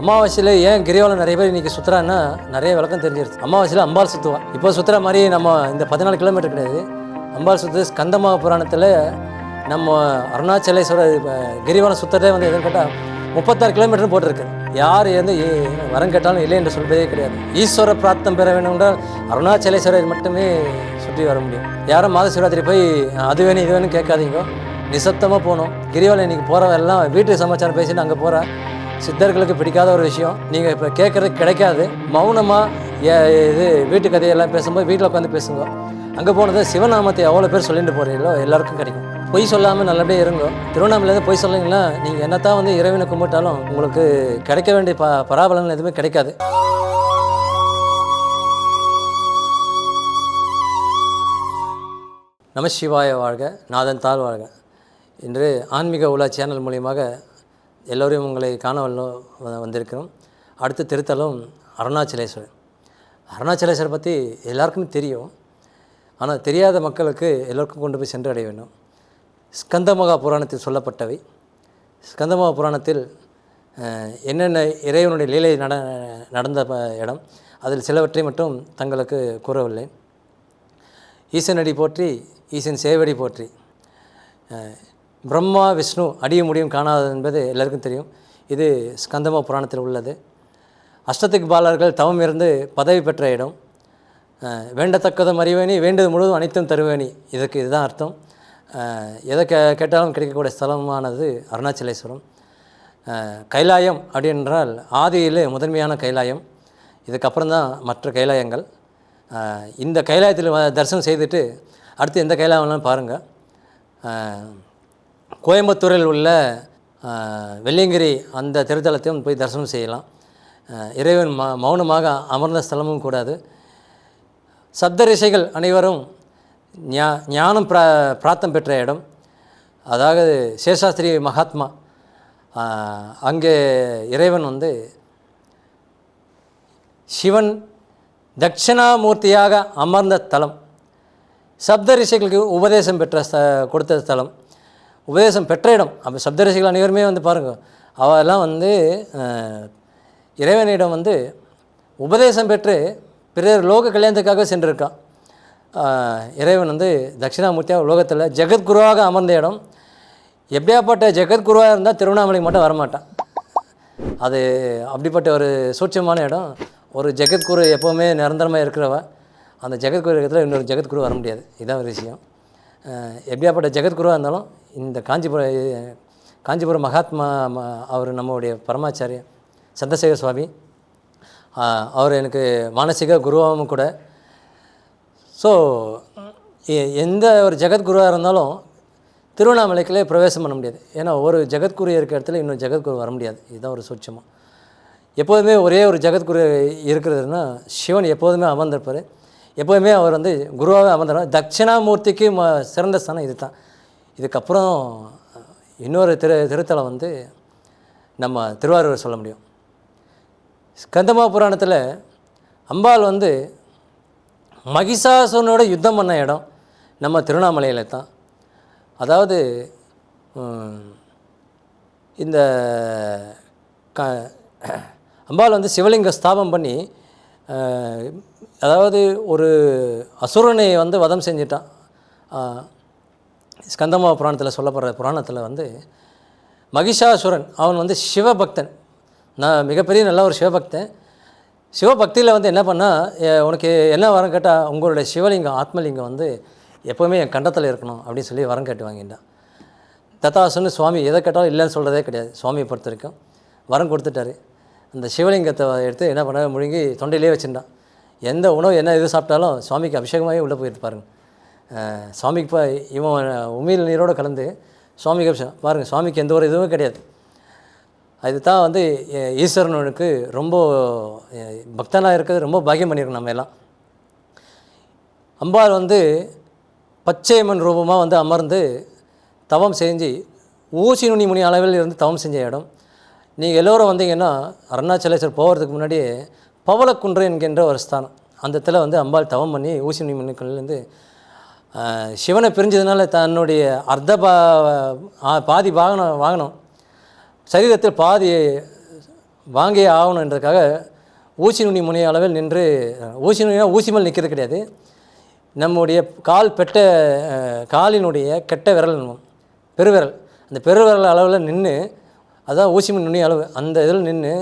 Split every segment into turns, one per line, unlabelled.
அமாவாசையில் ஏன் கிரிவலம் நிறைய பேர் இன்றைக்கி சுற்றுறான்னா நிறைய விளக்கம் தெரிஞ்சிருச்சு. அமாவாசையில் அம்பாள் சுற்றுவான் இப்போ சுற்றுற மாதிரி நம்ம இந்த பதினாலு கிலோமீட்டர் கிடையாது. அம்பாள் சுற்று ஸ்கந்தமாக புராணத்தில் நம்ம அருணாச்சலேஸ்வரர் கிரிவலம் சுற்றுறதே வந்து எதுன்னு கேட்டால் முப்பத்தாறு கிலோமீட்டர் போட்டிருக்கு. யார் எந்த வரம் கேட்டாலும் இல்லை என்று சொல்வதே கிடையாது. ஈஸ்வர பிரார்த்தம் பெற வேண்டும் என்றால் அருணாச்சலேஸ்வரர் மட்டுமே சுற்றி வர முடியும். யாரும் மாத சிவராத்திரி போய் அது வேணும் இது வேணும் கேட்காதீங்க. நிசப்தமாக போகணும். கிரிவலம் இன்னைக்கு போகிறவெல்லாம் வீட்டு சமாச்சாரம் பேசிட்டு அங்கே போகிற சித்தர்களுக்கு பிடிக்காத ஒரு விஷயம். நீங்கள் இப்போ கேட்குறது கிடைக்காது. மௌனமாக இது வீட்டு கதையெல்லாம் பேசும்போது வீட்டில் உட்காந்து பேசுங்க. அங்கே போனது சிவநாமத்தை எவ்வளோ பேர் சொல்லிட்டு போகிறீங்களோ எல்லாருக்கும் கிடைக்கும். பொய் சொல்லாமல் நல்லபடியாக இருங்க. திருவண்ணாமலையிலேருந்து பொய் சொல்லுங்கன்னா நீங்கள் என்னத்தான் வந்து இறைவனை கும்பிட்டாலும் உங்களுக்கு கிடைக்க வேண்டிய ப பராபலங்கள் எதுவுமே கிடைக்காது. நம சிவாய வாழ்க நாதன் தாழ் வாழ்க. இன்று ஆன்மீக உலா சேனல் மூலியமாக எல்லோரையும் உங்களை காண வல்லோ வந்திருக்கிறோம். அடுத்த திருத்தலம் அருணாச்சலேஸ்வரர். அருணாச்சலேஸ்வரர் பற்றி எல்லாருக்குமே தெரியும். ஆனால் தெரியாத மக்களுக்கு எல்லோருக்கும் கொண்டு போய் சென்று அடைய வேண்டும் ஸ்கந்தமகா புராணத்தில் சொல்லப்பட்டவை. ஸ்கந்தமகா புராணத்தில் என்னென்ன இறைவனுடைய லீலை நட நடந்த இடம் அதில் சிலவற்றை மட்டும் தங்களுக்கு கூறவில்லை. ஈசனடி போற்றி ஈசன் சேவடி போற்றி. பிரம்மா விஷ்ணு அடிய முடியும் காணாதது என்பது எல்லாருக்கும் தெரியும். இது ஸ்கந்தம புராணத்தில் உள்ளது. அஷ்டத்துக்கு பாலர்கள் தவம் இருந்து பதவி பெற்ற இடம். வேண்டத்தக்கதும் அறிவேணி வேண்டது முழுவதும் அனைத்தும் தருவேணி இதுக்கு இதுதான் அர்த்தம். எதை கே கேட்டாலும் கிடைக்கக்கூடிய ஸ்தலமானது அருணாச்சலேஸ்வரம். கைலாயம் அப்படின்றால் ஆதியிலே முதன்மையான கைலாயம். இதுக்கப்புறம் தான் மற்ற கைலாயங்கள். இந்த கைலாயத்தில் வ- தரிசனம் செய்துட்டு அடுத்து எந்த கைலாயம்லாம் பாருங்கள் கோயம்புத்தூரில் உள்ள வெள்ளியங்கிரி அந்த திருத்தலத்தையும் போய் தரிசனம் செய்யலாம். இறைவன் ம மௌனமாக அமர்ந்த ஸ்தலமும் கூடாது. சப்த அனைவரும் ஞா ஞானம் பிரா பிராத்தம் பெற்ற இடம். அதாவது சேஷாஸ்திரி மகாத்மா அங்கே இறைவன் வந்து சிவன் தட்சிணாமூர்த்தியாக அமர்ந்த தலம் சப்த ரிஷைகளுக்கு உபதேசம் பெற்ற ஸ்த கொடுத்த ஸ்தலம். உபதேசம் பெற்ற இடம். அப்போ சப்தரிசிகள் அனைவருமே வந்து பாருங்கள் அவெல்லாம் வந்து இறைவனிடம் வந்து உபதேசம் பெற்று பிறர் லோக கல்யாணத்துக்காக சென்றிருக்கான் இறைவன் வந்து தட்சிணாமூர்த்தியாக உலோகத்தில் ஜெகத்குருவாக அமர்ந்த இடம். எப்படியாப்பட்ட ஜெகத்குருவாக இருந்தால் திருவண்ணாமலைக்கு மட்டும் வரமாட்டான். அது அப்படிப்பட்ட ஒரு சூட்சமான இடம். ஒரு ஜெகத்குரு எப்போவுமே நிரந்தரமாக இருக்கிறவ அந்த ஜெகத்குரு இடத்துல இன்னொரு ஜெகத்குரு வர முடியாது. இதான் ஒரு விஷயம். எப்படியாப்பட்ட ஜெகத்குருவாக இருந்தாலும் இந்த காஞ்சிபுரம் காஞ்சிபுரம் மகாத்மா ம- அவர் நம்மளுடைய பரமாச்சாரியர் சந்திரசேகர் சுவாமி அவர் எனக்கு மானசீக குருவாகவும் கூட. ஸோ எந்த ஒரு ஜெகத்குருவாக இருந்தாலும் திருவண்ணாமலைக்குள்ளே பிரவேசம் பண்ண முடியாது. ஏன்னா ஒரு ஜெகத்குரு இருக்கிற இடத்துல இன்னொரு ஜெகத்குரு வர முடியாது. இதுதான் ஒரு சூட்சமாக எப்போதுமே ஒரே ஒரு ஜெகத்குரு இருக்கிறதுனா சிவன் எப்போதுமே அமர்ந்திருப்பார். எப்போதுமே அவர் வந்து குருவாகவே அமர்ந்தார் தட்சிணாமூர்த்திக்கு ம சிறந்த ஸ்தானம் இது தான் இதுக்கப்புறம் இன்னொரு திரு திருத்தலம் வந்து நம்ம திருவாரூர் சொல்ல முடியும். ஸ்கந்தமா புராணத்தில் அம்பாள் வந்து மகிஷாசுரனோட யுத்தம் பண்ண இடம் நம்ம திருவண்ணாமலையில் தான். அதாவது இந்த க அம்பாள் வந்து சிவலிங்க ஸ்தாபம் பண்ணி அதாவது ஒரு அசுரனை வந்து வதம் செஞ்சிட்டான். ஸ்கந்தமா புராணத்தில் சொல்லப்படுற புராணத்தில் வந்து மகிஷாசுரன் அவன் வந்து சிவபக்தன். நான் மிகப்பெரிய நல்ல ஒரு சிவபக்தன். சிவபக்தியில் வந்து என்ன பண்ணால் உனக்கு என்ன வரம் கேட்டால் உங்களுடைய சிவலிங்கம் ஆத்மலிங்கம் வந்து எப்போவுமே என் கண்டத்தில் இருக்கணும் அப்படின்னு சொல்லி வரம் கேட்டு வாங்கிட்டான். தத்தாசுன்னு சுவாமி எதை கேட்டாலும் இல்லைன்னு சொல்கிறதே கிடையாது சுவாமியை பொறுத்த வரைக்கும். வரம் கொடுத்துட்டாரு. அந்த சிவலிங்கத்தை எடுத்து என்ன பண்ண முழுங்கி தொண்டையிலே வச்சுருந்தான். எந்த உணவு என்ன இது சாப்பிட்டாலும் சுவாமிக்கு அபிஷேகமாகவே உள்ளே போயிட்டு பாருங்க. சுவாமிக்கு இப்போ இவன் உமிழ் நீரோடு கலந்து சுவாமிக்கு அபிஷேகம் பாருங்கள் சுவாமிக்கு எந்த ஒரு இதுவும் கிடையாது. அதுதான் வந்து ஈஸ்வரனுக்கு ரொம்ப பக்தனாக இருக்கிறது ரொம்ப பாக்கியம் பண்ணியிருக்கோம் நம்ம எல்லாம். அம்பாள் வந்து பச்சையம்மன் ரூபமாக வந்து அமர்ந்து தவம் செஞ்சு ஊசி நுனி முனி அளவில் இருந்து தவம் செஞ்ச இடம். நீங்கள் எல்லோரும் வந்தீங்கன்னா அருணாச்சலேஸ்வர் போகிறதுக்கு முன்னாடியே பவளக்குன்று என்கின்ற ஒரு ஸ்தானம். அந்த இடத்துல வந்து அம்பாள் தவம் பண்ணி ஊசி நுனி முனிக்கல்லேருந்து சிவனை பிரிஞ்சதுனால தன்னுடைய அர்த்த பா பாதி வாகனம் வாகனம் சரீரத்தில் பாதி வாங்கியே ஆகணுன்றதுக்காக ஊசி நுனி முனை அளவில் நின்று ஊசி நுனினா ஊசி மேல் நிற்கிறது கிடையாது. நம்முடைய கால் பெட்ட காலினுடைய கெட்ட விரல் பெருவிரல். அந்த பெருவிரல் அளவில் நின்று அதுதான் ஊசி மணி நுனி அளவு அந்த இதில் நின்று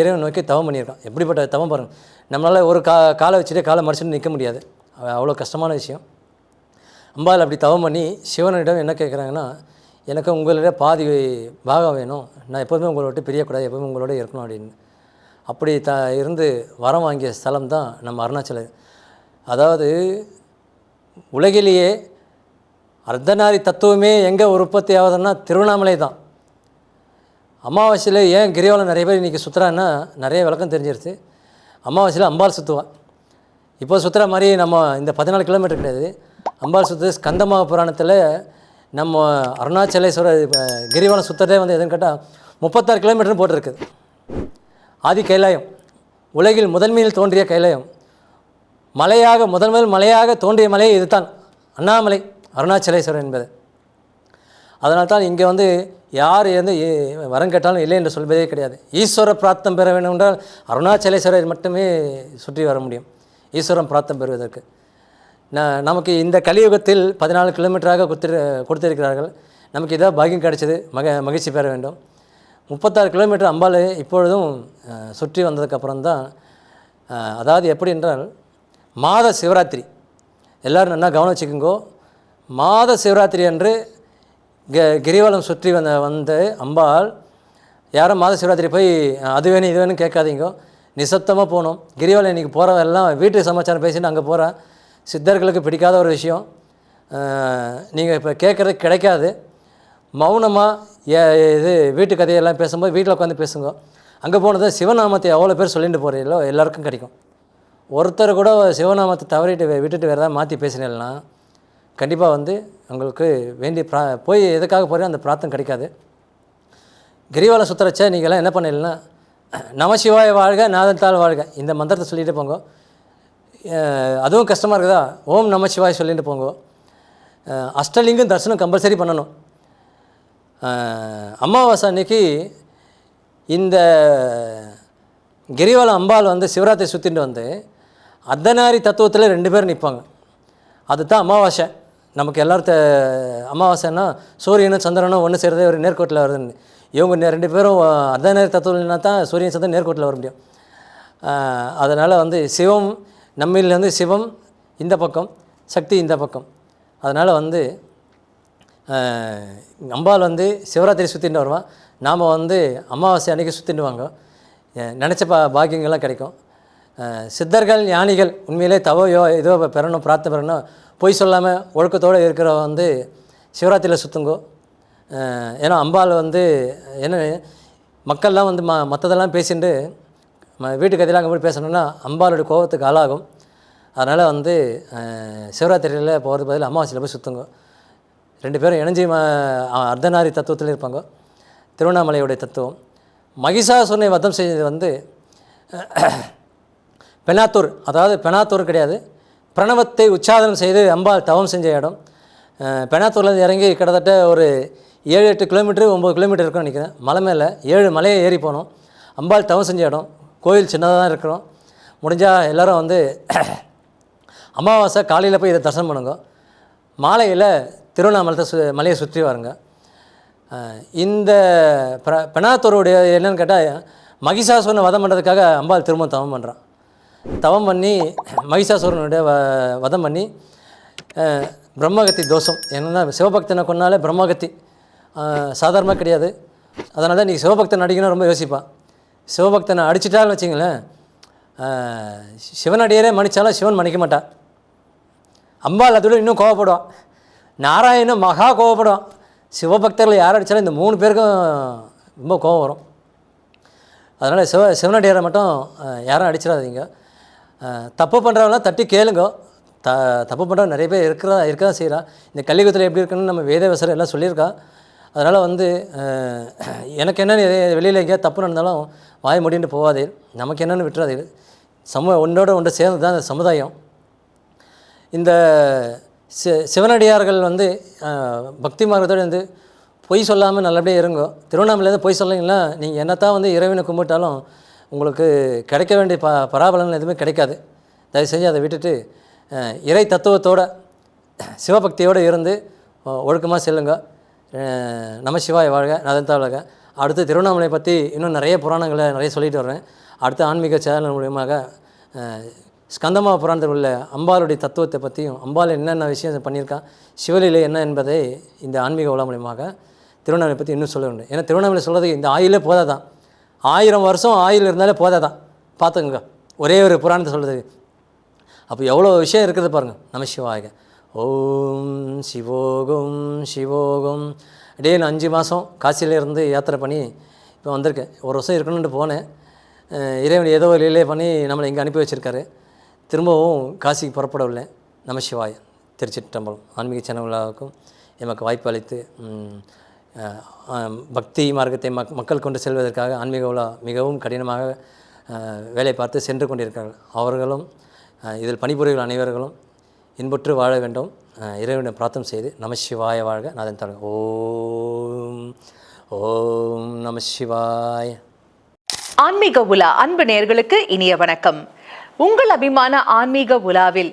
இறைவன் நோக்கி தவம் பண்ணியிருக்கான். எப்படிப்பட்ட தவம் பாருங்கள் நம்மளால் ஒரு கா காலை வச்சுட்டு காலை மறைச்சிட்டு நிற்க முடியாது. அவ்வளோ கஷ்டமான விஷயம். அம்பாள் அப்படி தவம் பண்ணி சிவனிடம் என்ன கேட்குறாங்கன்னா எனக்கு உங்களிட பாதி பாகம் வேணும். நான் எப்போதுமே உங்களை விட்டு பிரியக்கூடாது. எப்போதுமே உங்களோட இருக்கணும் அப்படின்னு. அப்படி த இருந்து வரம் வாங்கிய ஸ்தலம் தான் நம்ம அருணாச்சலம் அதாவது உலகிலேயே அர்த்தநாரி தத்துவமே எங்கே உற்பத்தி ஆகுதுன்னா திருவண்ணாமலை தான். அமாவாசையில் ஏன் கிரிவலம் நிறைய பேர் இன்றைக்கி சுற்றுறான்னா நிறைய விளக்கம் தெரிஞ்சிருச்சு. அமாவாசையில் அம்பாள் சுற்றுவாள் இப்போ சுற்றுற மாதிரி நம்ம இந்த பதினாலு கிலோமீட்டர் கிடையாது. அம்பாள் சுத்தது ஸ்கந்தமாக புராணத்தில் நம்ம அருணாச்சலேஸ்வரர் இப்போ கிரிவலம் வந்து எதுன்னு கேட்டால் முப்பத்தாறு கிலோமீட்டர்னு போட்டிருக்குது. ஆதி கைலாயம் உலகில் முதன்மையில் தோன்றிய கைலாயம். மலையாக முதல் முதல் மலையாக தோன்றிய மலை இதுதான். அண்ணாமலை அருணாச்சலேஸ்வரர் என்பது. அதனால் தான் இங்கே வந்து யார் வந்து வரம் கேட்டாலும் இல்லை என்று சொல்வதே கிடையாது. ஈஸ்வர பிரார்த்தம் பெற வேண்டும் என்றால் அருணாச்சலேஸ்வரர் மட்டுமே சுற்றி வர முடியும். ஈஸ்வரம் பிரார்த்தம் பெறுவதற்கு. நமக்கு இந்த கலியுகத்தில் பதினாலு கிலோமீட்டராக கொடுத்து கொடுத்திருக்கிறார்கள். நமக்கு இதாக பாக்கியம் கிடைச்சது. மக மகிழ்ச்சி பெற வேண்டும். முப்பத்தாறு கிலோமீட்டர் அம்பாள் இப்பொழுதும் சுற்றி வந்ததுக்கப்புறம் தான் அதாவது எப்படி என்றால் மாத சிவராத்திரி. எல்லோரும் நல்லா கவனம் வச்சுக்கோங்கோ. மாத சிவராத்திரி அன்று க கிரிவலம் சுற்றி வந்த வந்து அம்பாள் யாரும் மாத சிவராத்திரி போய் அது வேணும் இது வேணும் கேட்காதீங்க. நிசப்தமாக போகணும். கிரிவலம் இன்றைக்கி போகிறவெல்லாம் வீட்டு சமாச்சாரம் பேசிட்டு அங்கே போகிறேன் சித்தர்களுக்கு பிடிக்காத ஒரு விஷயம். நீங்கள் இப்போ கேட்குறது கிடைக்காது. மௌனமாக ஏ இது வீட்டு கதையெல்லாம் பேசும்போது வீட்டில் உட்காந்து பேசுங்க. அங்கே போனது சிவநாமத்தை எவ்வளோ பேர் சொல்லிட்டு போகிறீங்களோ எல்லாருக்கும் கிடைக்கும். ஒருத்தர் கூட சிவநாமத்தை தவறிட்டு விட்டுட்டு வேறு ஏதாவது மாற்றி பேசினேன்னா கண்டிப்பாக வந்து உங்களுக்கு வேண்டிய பிரா போய் எதுக்காக போகிறோம் அந்த பிரார்த்தம் கிடைக்காது. கிரிவலம் சுற்றுறச்ச நீங்கள்லாம் என்ன பண்ணிடலாம் நமசிவாய வாழ்க நாதத்தால் வாழ்க இந்த மந்திரத்தை சொல்லிட்டு போங்க. அதுவும் கஷ்டமாக இருக்குதா? ஓம் நமச்சிவாய் சொல்லிட்டு போங்க. அஷ்டலிங்கம் தரிசனம் கம்பல்சரி பண்ணணும். அமாவாசை அன்னைக்கு இந்த கிரிவலம் அம்பாள் வந்து சிவராத்திரி சுற்றிட்டு வந்து அர்த்தநாரி தத்துவத்தில் ரெண்டு பேர் நிற்பாங்க அதுதான் அமாவாசை. நமக்கு எல்லாரும் அமாவாசைன்னா சூரியனும் சந்திரனும் ஒன்று செய்கிறதே ஒரு நேர்கோட்டில் வருதுன்னு. இவங்க ரெண்டு பேரும் அர்த்தநாரி தத்துவம்னா தான் சூரியன் சந்திரன் நேர்கோட்டில் வர முடியும். அதனால் வந்து சிவம் நம்மில் வந்து சிவம் இந்த பக்கம் சக்தி இந்த பக்கம். அதனால் வந்து அம்பாள் வந்து சிவராத்திரி சுற்றிட்டு வருவான் நாம் வந்து அமாவாசை அன்னைக்கு சுற்றிட்டு வாங்க நினச்ச பா பாக்கியங்கள்லாம் கிடைக்கும். சித்தர்கள் ஞானிகள் உண்மையிலே தவையோ இதோ பெறணும் பிரார்த்தனை பெறணும் பொய் சொல்லாமல் ஒழுக்கத்தோடு இருக்கிற வந்து சிவராத்திரியில் சுற்றுங்கோ ஏன்னா அம்பாள் வந்து என்ன மக்கள்லாம் வந்து ம மற்றதெல்லாம் பேசிட்டு நம்ம வீட்டு கதையில் அங்கே போய் பேசணும்னா அம்பாளுடைய கோபத்துக்கு ஆளாகும். அதனால் வந்து சிவராத்திரியில் போகிறது பதில் அமாவாசையில் போய் சுற்றுங்க ரெண்டு பேரும் இணைஞ்சி ம அர்த்தநாரி தத்துவத்தில் இருப்பாங்க. திருவண்ணாமலையுடைய தத்துவம். மகிஷாசுரனை வதம் செய்தது வந்து பெனாத்தூர் அதாவது பெனாத்தூர் கிடையாது. பிரணவத்தை உச்சாதனம் செய்து அம்பாள் தவம் செஞ்ச இடம். பெனாத்தூர்லேருந்து இறங்கி கிட்டத்தட்ட ஒரு ஏழு எட்டு கிலோமீட்டர் ஒம்பது கிலோமீட்டர் இருக்கும்னு நினைக்கிறேன். மலை மேலே ஏழு மலையை ஏறி போனோம். அம்பாள் தவம் செஞ்ச இடம். கோயில் சின்னதாக தான் இருக்கிறோம். முடிஞ்சால் எல்லோரும் வந்து அமாவாசை காலையில் போய் இதை தரிசனம் பண்ணுங்க. மாலையில் திருவண்ணாமலத்தை சு மலையை சுற்றி வாருங்க. இந்த பிர பெனாத்தூருடைய என்னென்னு கேட்டால் மகிஷாசுரனை வதம் பண்ணுறதுக்காக அம்பாள் திரும்ப தவம் பண்ணுறான் தவம் பண்ணி மகிஷாசுரனுடைய வ வதம் பண்ணி பிரம்மகத்தி தோஷம். என்னென்னா சிவபக்தனை கொண்டாலே பிரம்மகத்தி. சாதாரணமாக கிடையாது. அதனால் தான் நீ சிவபக்தன் அடிக்கணும் ரொம்ப யோசிப்பான் சிவபக்தனை அடிச்சிட்டான்னு வச்சிங்களேன் சிவனடியரே மன்னித்தாலும் சிவன் மன்னிக்க மாட்டான் அம்பாள் அதோட இன்னும் கோவப்படுவான் நாராயணன் மகா கோவப்படுவான் சிவபக்தர்கள் யார் அடித்தாலும் இந்த மூணு பேருக்கும் ரொம்ப கோவம் வரும். அதனால் சிவ சிவனடியாரை மட்டும் யாரும் அடிச்சிடாதீங்க. தப்பு பண்ணுறவங்களாம் தட்டி கேளுங்க. த தப்பு பண்ணுறவங்க நிறைய பேர் இருக்கிறா இருக்க தான் செய்கிறான் இந்த கலியுகத்தில் எப்படி இருக்குன்னு நம்ம வேதவசரம் எல்லாம் சொல்லியிருக்கா. அதனால் வந்து எனக்கு என்ன வெளியில் எங்கேயாவது தப்பு நடந்தாலும் வாய் முடின்னு போகாதே நமக்கு என்னென்னு விட்டுறாதீர். சமூக ஒன்றோட ஒன்று சேர்ந்து தான் இந்த சமுதாயம். இந்த சி சிவனடியார்கள் வந்து பக்தி மார்க்கத்தோடு வந்து பொய் சொல்லாமல் நல்லபடியாக இருங்கோ. திருவண்ணாமலையிலேருந்து பொய் சொல்லீங்கன்னா நீங்கள் என்னத்தான் வந்து இறைவனை கும்பிட்டாலும் உங்களுக்கு கிடைக்க வேண்டிய ப பராபலங்கள் எதுவுமே கிடைக்காது. தயவு செஞ்சு அதை விட்டுட்டு இறை தத்துவத்தோட சிவபக்தியோடு இருந்து ஒழுக்கமாக செல்லுங்க. நம சிவாய் வாழ்க நதந்தா வாழ்க அடுத்து திருவண்ணாமலை பற்றி இன்னும் நிறைய புராணங்களை நிறைய சொல்லிட்டு வர்றேன். அடுத்த ஆன்மீக சேனல் மூலியமாக ஸ்கந்தமா புராணத்தில் உள்ள அம்பாளுடைய தத்துவத்தை பற்றியும் அம்பாள் என்னென்ன விஷயம் பண்ணியிருக்கான் சிவலீலை என்ன என்பதை இந்த ஆன்மீக உலா மூலியமாக திருவண்ணாமலை பற்றி இன்னும் சொல்ல வேண்டும். ஏன்னா திருவண்ணாமலை சொல்கிறதுக்கு இந்த ஆயிலே போதாதான் ஆயிரம் வருஷம் ஆயில் இருந்தாலே போதாதான் பார்த்துங்க ஒரே ஒரு புராணத்தை சொல்கிறது அப்போ எவ்வளோ விஷயம் இருக்குது பாருங்கள் நம சிவாயக ஓம் சிவோகம் சிவோகம். அப்படியே நான் அஞ்சு மாதம் காசியிலேருந்து யாத்திரை பண்ணி இப்போ வந்திருக்கேன். ஒரு வருஷம் இருக்கணும்னு போனேன். இறைவன் ஏதோ ஒரு லீலை பண்ணி நம்மளை இங்கே அனுப்பி வச்சிருக்காரு. திரும்பவும் காசிக்கு புறப்படவில்லை நம சிவாய திருச்சிற்றம்பலம் ஆன்மீக சேனலுக்கும் எமக்கு வாய்ப்பு அளித்து பக்தி மார்க்கத்தை மக் மக்கள் கொண்டு செல்வதற்காக ஆன்மீக உலா மிகவும் கடினமாக வேலை பார்த்து சென்று கொண்டிருக்கிறார்கள். அவர்களும் இதில் பணிபுரிகள் அனைவர்களும் இன்புற்று வாழ வேண்டும். இறைவனை பிரார்த்தம் செய்து நம சிவாய வாழ்க. நாதன் தாழ்க ஓம் ஓம் நம சிவாய்.
ஆன்மீக உலா அன்பு நேர்களுக்கு இனிய வணக்கம். உங்கள் அபிமான ஆன்மீக உலாவில்